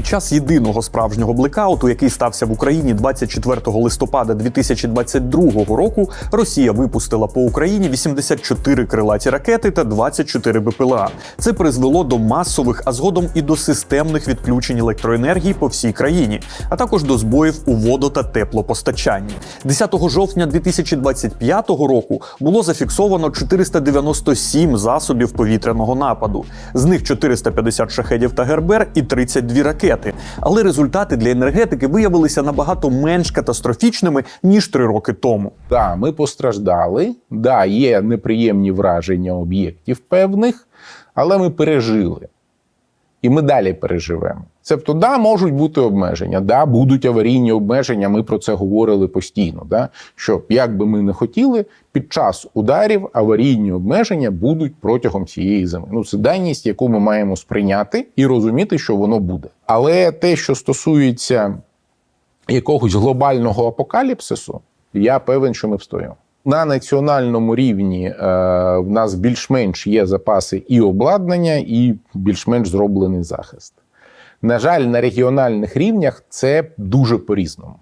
Під час єдиного справжнього блекауту, який стався в Україні 24 листопада 2022 року, Росія випустила по Україні 84 крилаті ракети та 24 БПЛА. Це призвело до масових, а згодом і до системних відключень електроенергії по всій країні, а також до збоїв у водо та теплопостачанні. 10 жовтня 2025 року було зафіксовано 497 засобів повітряного нападу. З них 450 шахедів та гербер і 32 ракети. Але результати для енергетики виявилися набагато менш катастрофічними ніж три роки тому. Да, ми постраждали. Да, є неприємні враження об'єктів певних, але ми пережили. І ми далі переживемо. Тобто, да, можуть бути обмеження, да, будуть аварійні обмеження. Ми про це говорили постійно. Да, що як би ми не хотіли, під час ударів аварійні обмеження будуть протягом цієї зими. Ну це даність, яку ми маємо сприйняти і розуміти, що воно буде. Але те, що стосується якогось глобального апокаліпсису, я певен, що ми встоїмо. На національному рівні е, в нас більш-менш є запаси і обладнання, і більш-менш зроблений захист. На жаль, на регіональних рівнях це дуже по-різному.